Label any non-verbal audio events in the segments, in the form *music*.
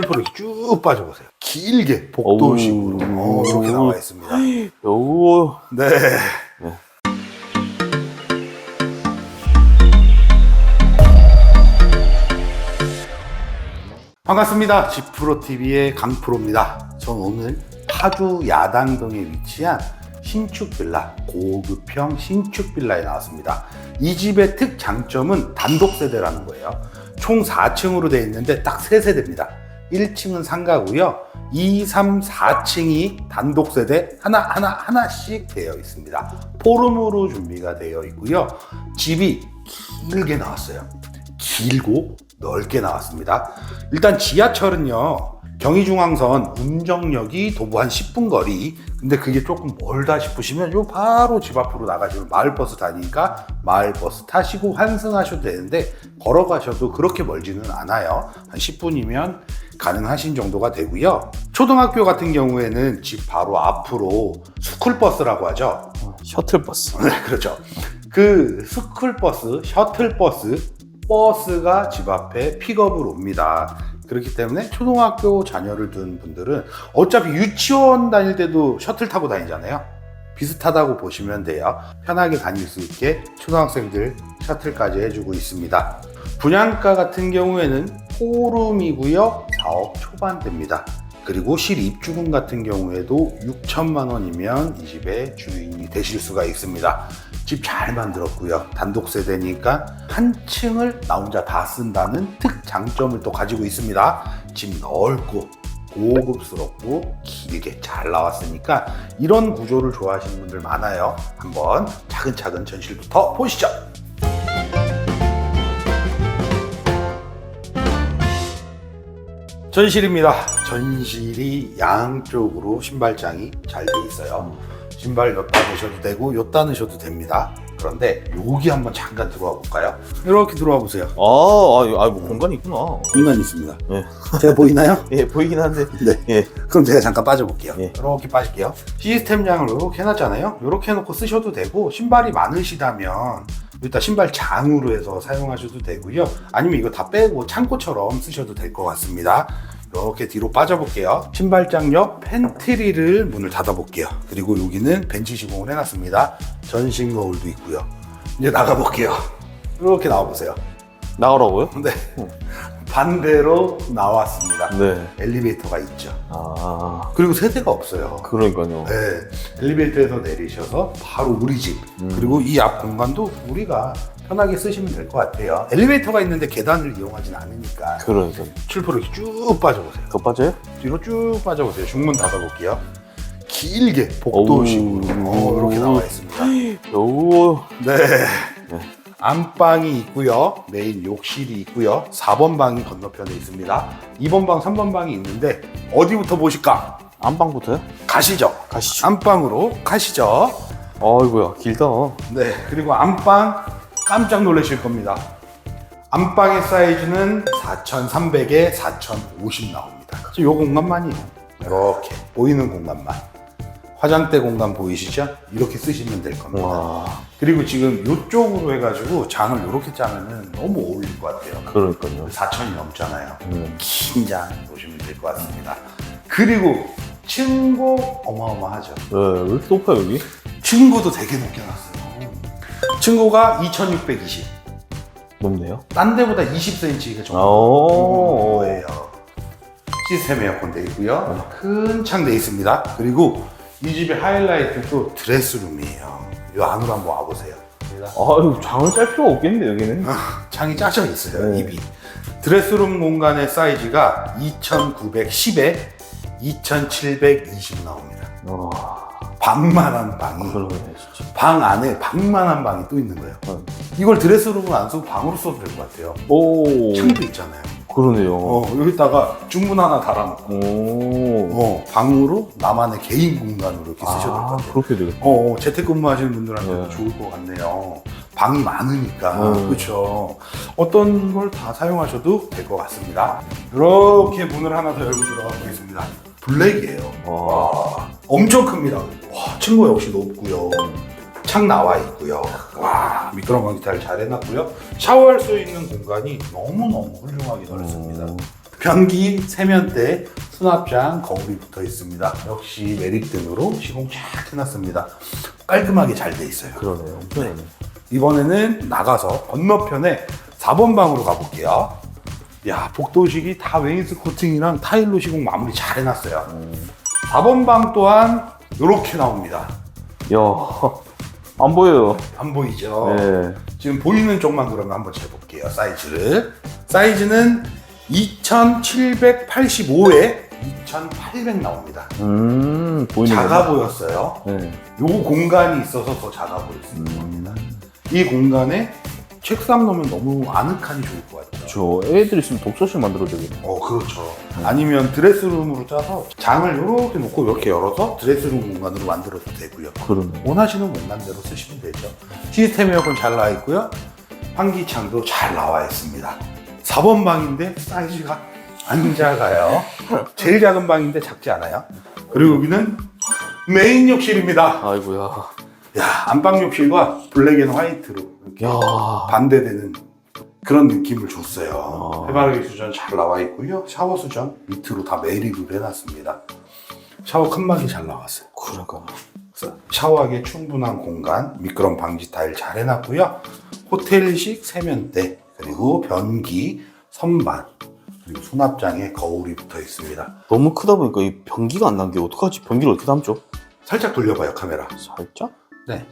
이렇게 쭉 빠져보세요. 길게 복도식으로 어우. 어, 이렇게 나와 있습니다. *gasps* 요, 네. 반갑습니다. 지프로TV의 강프로입니다. 전 오늘 파주 야당동에 위치한 신축 빌라, 고급형 신축 빌라에 나왔습니다. 이 집의 특장점은 단독 세대라는 거예요. 총 4층으로 되어 있는데 딱 3세대입니다. 1층은 상가고요. 2, 3, 4층이 단독 세대 하나 하나 하나씩 되어 있습니다. 포름으로 준비가 되어 있고요. 집이 길게 나왔어요. 길고 넓게 나왔습니다. 일단 지하철은요. 경의중앙선 운정역이 도보 한 10분 거리. 근데 그게 조금 멀다 싶으시면 요 바로 집 앞으로 나가시면 마을버스 다니니까 마을버스 타시고 환승하셔도 되는데 걸어가셔도 그렇게 멀지는 않아요. 한 10분이면 가능하신 정도가 되고요. 초등학교 같은 경우에는 집 바로 앞으로 스쿨버스라고 하죠. 셔틀버스. *laughs* 네, 그렇죠. 그 스쿨버스, 셔틀버스, 버스가 집 앞에 픽업을 옵니다. 그렇기 때문에 초등학교 자녀를 둔 분들은 어차피 유치원 다닐 때도 셔틀 타고 다니잖아요. 비슷하다고 보시면 돼요. 편하게 다닐 수 있게 초등학생들 셔틀까지 해주고 있습니다. 분양가 같은 경우에는 포룸이고요. 4억 초반대입니다. 그리고 실입주금 같은 경우에도 6천만 원이면 이 집의 주인이 되실 수가 있습니다. 집 잘 만들었고요. 단독 세대니까 한 층을 나 혼자 다 쓴다는 특장점을 또 가지고 있습니다. 집 넓고 고급스럽고 길게 잘 나왔으니까 이런 구조를 좋아하시는 분들 많아요. 한번 차근차근 전실부터 보시죠. 전실입니다. 전실이 양쪽으로 신발장이 잘 돼 있어요. 신발 여따 넣으셔도 되고 여따 넣으셔도 됩니다. 그런데 여기 한번 잠깐 들어와 볼까요? 이렇게 들어와 보세요. 아, 아, 아, 뭐 공간이 있구나. 공간 있습니다. 예. 제가 보이나요? *laughs* 예, 보이긴 한데. 네. 예. 그럼 제가 잠깐 빠져볼게요. 예. 이렇게 빠질게요. 시스템장을 이렇게 해놨잖아요. 이렇게 해놓고 쓰셔도 되고 신발이 많으시다면 일단 신발 장으로 해서 사용하셔도 되고요. 아니면 이거 다 빼고 창고처럼 쓰셔도 될 것 같습니다. 이렇게 뒤로 빠져볼게요. 신발장 옆 팬트리를 문을 닫아볼게요. 그리고 여기는 벤치 시공을 해놨습니다. 전신 거울도 있고요. 이제 나가볼게요. 이렇게 나와보세요. 나가라고요? 네. 반대로 나왔습니다. 네. 엘리베이터가 있죠. 아, 그리고 세대가 없어요. 그러니까요. 네, 엘리베이터에서 내리셔서 바로 우리 집 그리고 이 앞 공간도 우리가 편하게 쓰시면 될 것 같아요. 엘리베이터가 있는데 계단을 이용하진 않으니까 그러니까요. 출포로 이렇게 쭉 빠져보세요. 더 빠져요? 뒤로 쭉 빠져보세요. 중문 닫아볼게요. 길게 복도식으로 어우. 어, 이렇게 나와 있습니다. 요, 네. 안방이 있고요. 메인 욕실이 있고요. 4번 방이 건너편에 있습니다. 2번 방, 3번 방이 있는데 어디부터 보실까? 안방부터요? 가시죠. 가시죠. 안방으로 가시죠. 아이고야, 길다. 네, 그리고 안방 깜짝 놀라실 겁니다. 안방의 사이즈는 4,300에 4,050 나옵니다. 이 공간만이에요. 이렇게 보이는 공간만. 화장대 공간 보이시죠? 이렇게 쓰시면 될 겁니다. 와, 그리고 지금 이쪽으로 해가지고 장을 이렇게 짜면은 너무 어울릴 것 같아요. 그러니까요. 4천이 넘잖아요. 음. 긴장 보시면 될 것 같습니다. 그리고 층고 어마어마하죠. 네, 왜 이렇게 높아요, 여기? 층고도 되게 높게 놨어요. 층고가 2620. 높네요. 딴 데보다 20cm가 정도 오. 거예요. 시스템 에어컨 돼 있고요. 큰 창 돼 있습니다. 그리고 이 집의 하이라이트도 드레스룸이에요. 이 안으로 한번 와보세요. 아유, 장을 짤 필요가 없겠는데, 여기는? 창이 짜져 있어요, 네. 입이. 드레스룸 공간의 사이즈가 2910에 2720 나옵니다. 와, 방만한 방이 그러네, 진짜. 방 안에 방만한 방이 또 있는 거예요. 어. 이걸 드레스룸을 안 쓰고 방으로 써도 될 것 같아요. 오, 창도 있잖아요. 그러네요. 어, 여기다가 중문 하나 달아놓고 오. 어, 방으로 나만의 개인 공간으로 이렇게 쓰셔도 될 것 아, 같아요. 그렇게 되겠다. 어, 어, 재택근무 하시는 분들한테도 네. 좋을 것 같네요. 방이 많으니까. 음. 그렇죠. 어떤 걸 다 사용하셔도 될 것 같습니다. 이렇게 문을 하나 더 열고 들어가 보겠습니다. 블랙이에요. 와. 와, 엄청 큽니다. 와, 층고 역시 높고요. 창 나와 있고요. 와, 미끄럼 방지타를 잘 해놨고요. 샤워할 수 있는 공간이 너무너무 훌륭하게 넓습니다. 음. 변기 세면대 수납장 거울이 붙어 있습니다. 역시 메릭등으로 시공 쫙 해놨습니다. 깔끔하게 잘 돼 있어요. 그러네요. 편하네. 이번에는 나가서 건너편에 4번 방으로 가볼게요. 야, 복도식이 다 웨인스 코팅이랑 타일로 시공 마무리 잘 해놨어요. 4번 방 또한 이렇게 나옵니다. 야, 안 보여요. 안 보이죠? 네. 지금 보이는 쪽만 그러면 한번 재볼게요. 사이즈를. 사이즈는 2785에 2800 나옵니다. 음, 보이는 작아. 보였어요. 네. 요 공간이 있어서 더 작아 보였습니다. 음. 이 공간에 책상 놓으면 너무 아늑하니 좋을 것 같아요. 저 애들 있으면 독서실 만들어도 되겠네. 어, 그렇죠. 아니면 드레스룸으로 짜서 장을 이렇게 놓고 이렇게 열어서 드레스룸 공간으로 만들어도 되고요. 그러네. 원하시는 공간대로 쓰시면 되죠. 시스템 에어컨 잘 나와 있고요. 환기창도 잘 나와 있습니다. 4번 방인데 사이즈가 안 작아요. 제일 작은 방인데 작지 않아요. 그리고 여기는 메인 욕실입니다. 아이고야. 야, 안방 욕실과 블랙 앤 화이트로 이렇게 야. 반대되는 그런 느낌을 줬어요. 아. 해바라기 수전 잘 나와 있고요. 샤워 수전 밑으로 다 매립을 해놨습니다. 샤워 칸막이 잘 나왔어요. 그러니까. 그래서 샤워하기에 충분한 공간, 미끄럼 방지 타일 잘 해놨고요. 호텔식 세면대, 그리고 변기, 선반, 그리고 수납장에 거울이 붙어 있습니다. 너무 크다 보니까 이 변기가 안 남겨. 어떡하지? 변기를 어떻게 담죠? 살짝 돌려봐요, 카메라. 살짝? 네.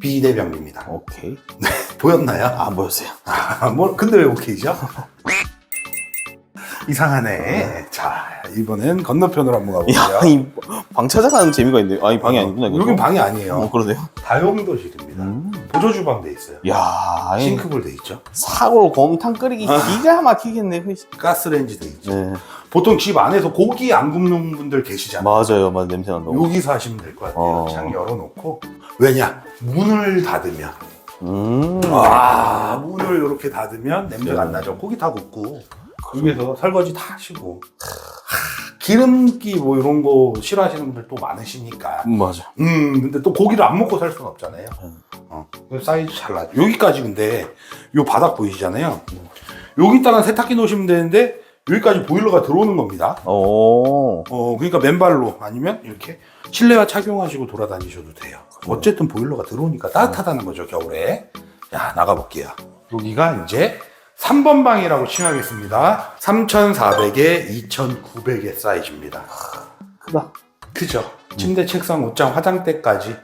비대변기입니다. 오케이. *laughs* 보였나요? 안 보였어요. 아, 뭐, 근데 왜 오케이죠? *laughs* 이상하네. 자, 이번엔 건너편으로 한번 가볼게요. 야, 이방 찾아가는 재미가 있네. 아, 이 방이 아니구나. 이거. 여긴 방이 아니에요. 어, 그러네요. 다용도실입니다. 음. 보조 주방 돼 있어요. 야, 이 싱크볼 돼 있죠. 사골 곰탕 끓이기 *laughs* 기가 막히겠네. 그 가스레인지 돼 있죠. 네. 보통 집 안에서 고기 안 굽는 분들 계시잖아요. 맞아요. 맞아. 냄새 난다고. 여기서 하시면 될 것 같아요. 어. 창 열어놓고 왜냐 문을 닫으면 음. 아 문을 이렇게 닫으면 냄새가 안 나죠. 고기 다 굽고 여기서 설거지 다 하시고 하, 기름기 뭐 이런 거 싫어하시는 분들 또 많으시니까. 음, 맞아. 음 근데 또 고기를 안 먹고 살 수는 없잖아요. 음. 어, 그래서 사이즈 잘 나죠. 여기까지 근데 요 바닥 보이시잖아요. 여기다가 세탁기 놓으시면 되는데 여기까지 보일러가 들어오는 겁니다. 오. 어, 그러니까 맨발로 아니면 이렇게 실내화 착용하시고 돌아다니셔도 돼요. 어쨌든 보일러가 들어오니까 따뜻하다는 거죠, 겨울에. 야, 나가볼게요. 여기가 이제 3번 방이라고 칭하겠습니다. 3,400에 2,900의 사이즈입니다. 크다. 그죠? 침대, 책상, 옷장, 화장대까지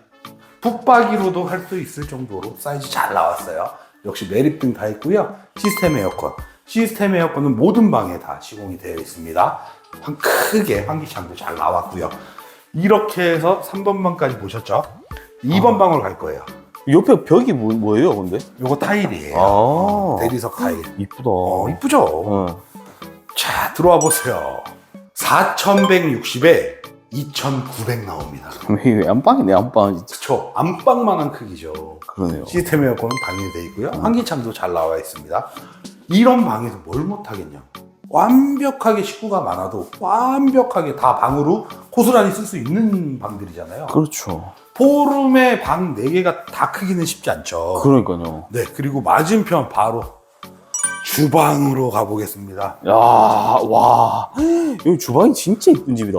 붙박이로도 할 수 있을 정도로 사이즈 잘 나왔어요. 역시 매립등 다 있고요. 시스템 에어컨. 시스템 에어컨은 모든 방에 다 시공이 되어 있습니다. 방 크게 환기창도 잘 나왔고요. 이렇게 해서 3번 방까지 보셨죠? 2번 방으로 갈 거예요. 옆에 벽이 뭐, 뭐예요, 근데? 요거 타일이에요. 아. 어, 대리석 타일. 이쁘다. 어, 이쁘죠? 어. 자, 들어와 보세요. 4,160에 2,900 나옵니다. 왜 안방이네, 안방. 진짜. 그쵸. 안방만한 크기죠. 그러네요. 시스템 에어컨은 방해되어 있고요. 환기창도 잘 나와 있습니다. 이런 방에서 뭘 못하겠냐. 완벽하게 식구가 많아도 완벽하게 다 방으로 고스란히 쓸 수 있는 방들이잖아요. 그렇죠. 포룸의 방 4개가 다 크기는 쉽지 않죠. 그러니까요. 네, 그리고 맞은편 바로 주방으로 가보겠습니다. 야, 와. 여기 주방이 진짜 이쁜 집이다.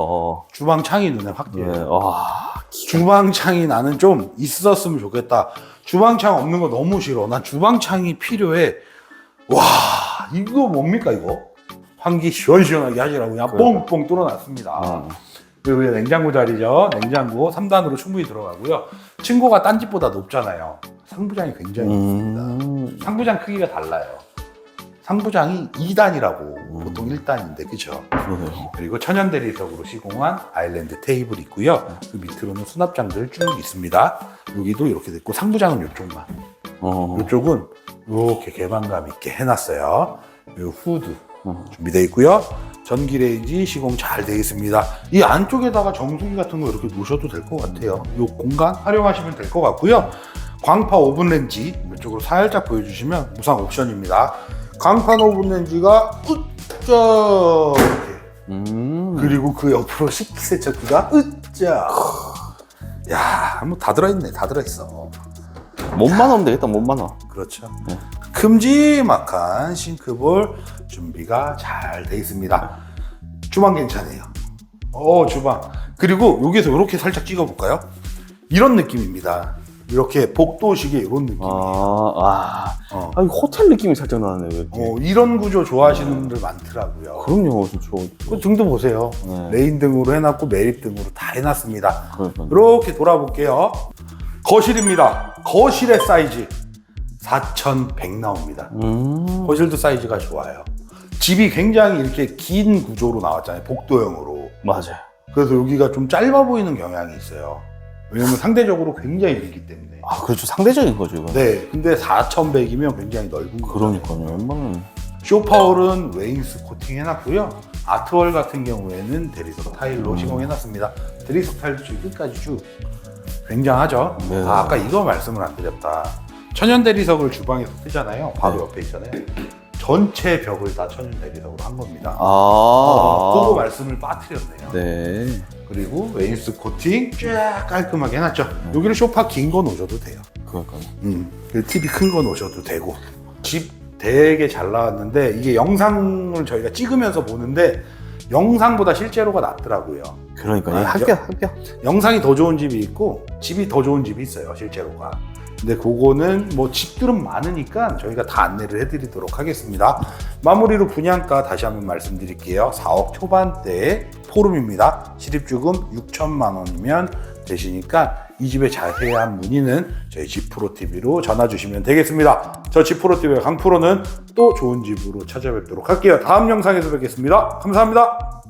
주방 창이 눈에 확 예, 띄어요. 와. 주방 창이 나는 좀 있었으면 좋겠다. 주방 창 없는 거 너무 싫어. 난 주방 창이 필요해. 와, 이거 뭡니까 이거? 환기 시원시원하게 하시라고 그냥 그러니까. 뽕뽕 뚫어놨습니다. 어. 그리고 냉장고 자리죠. 냉장고 3단으로 충분히 들어가고요. 층고가 딴 집보다 높잖아요. 상부장이 굉장히 높습니다. 음. 상부장 크기가 달라요. 상부장이 2단이라고 보통 1단인데 그죠? 그러네요. 그리고 천연 대리석으로 시공한 아일랜드 테이블 있고요. 그 밑으로는 수납장들 쭉 있습니다. 여기도 이렇게 됐고 상부장은 이쪽만. 어. 이쪽은 이렇게 개방감 있게 해놨어요. 이 후드 어. 준비되어 있고요. 전기레인지 시공 잘 되어 있습니다. 이 안쪽에다가 정수기 같은 거 이렇게 놓으셔도 될 것 같아요. 이 공간 활용하시면 될 것 같고요. 광파 오븐 렌지 이쪽으로 살짝 보여주시면 무상 옵션입니다. 광판 오븐 렌지가 으짜 이렇게 음. 그리고 그 옆으로 식기세척기가 으짜 야, 뭐 다 들어있네, 다 들어있어. 몸만 하면 되겠다, 몸만 하. 그렇죠. 네. 큼지막한 싱크볼 준비가 잘 돼 있습니다. 주방 괜찮아요. 어, 주방. 그리고 여기서 이렇게 살짝 찍어볼까요? 이런 느낌입니다. 이렇게 복도식의 이런 느낌. 아, 아, 어. 아, 이 호텔 느낌이 살짝 나네. 왜 이렇게. 어, 이런 구조 좋아하시는 분들 많더라고요. 그럼요, 저, 저. 그 등도 보세요. 네. 레인 등으로 해놨고 매립 등으로 다 해놨습니다. 그러니까. 이렇게 돌아볼게요. 거실입니다. 거실의 사이즈 4,100 나옵니다. 음, 거실도 사이즈가 좋아요. 집이 굉장히 이렇게 긴 구조로 나왔잖아요. 복도형으로. 맞아요. 그래서 여기가 좀 짧아 보이는 경향이 있어요. 왜냐면 상대적으로 굉장히 길기 때문에. 아, 그렇죠. 상대적인 거죠, 이거. 네, 근데 4,100이면 굉장히 넓은 거죠. 그러니까요. 웬만하면. 쇼파울은 웨인스 코팅 해놨고요. 아트월 같은 경우에는 대리석 타일로 음. 시공해놨습니다. 대리석 타일도 쭉 끝까지 쭉 굉장하죠. 네. 아, 아까 이거 말씀을 안 드렸다. 천연 대리석을 주방에서 쓰잖아요. 바로 네. 옆에 있잖아요. 전체 벽을 다 천연 대리석으로 한 겁니다. 아, 어, 그거 말씀을 빠뜨렸네요. 네. 그리고 웨인스 코팅 쫙 깔끔하게 해놨죠. 네. 여기를 쇼파 긴 거 놓으셔도 돼요. 그러니까요. 음, 그 TV 큰 거 놓으셔도 되고 집 되게 잘 나왔는데 이게 영상을 저희가 찍으면서 보는데 영상보다 실제로가 낫더라고요. 그러니까요. 아, 합격, 합격. 영상이 더 좋은 집이 있고 집이 더 좋은 집이 있어요, 실제로가. 근데 그거는 뭐 집들은 많으니까 저희가 다 안내를 해드리도록 하겠습니다. 마무리로 분양가 다시 한번 말씀드릴게요. 4억 초반대의 포rum입니다. 실입주금 6천만 원이면 되시니까 이 집에 자세한 문의는 저희 집프로TV로 전화 주시면 되겠습니다. 저 집프로TV의 강프로는 또 좋은 집으로 찾아뵙도록 할게요. 다음 영상에서 뵙겠습니다. 감사합니다.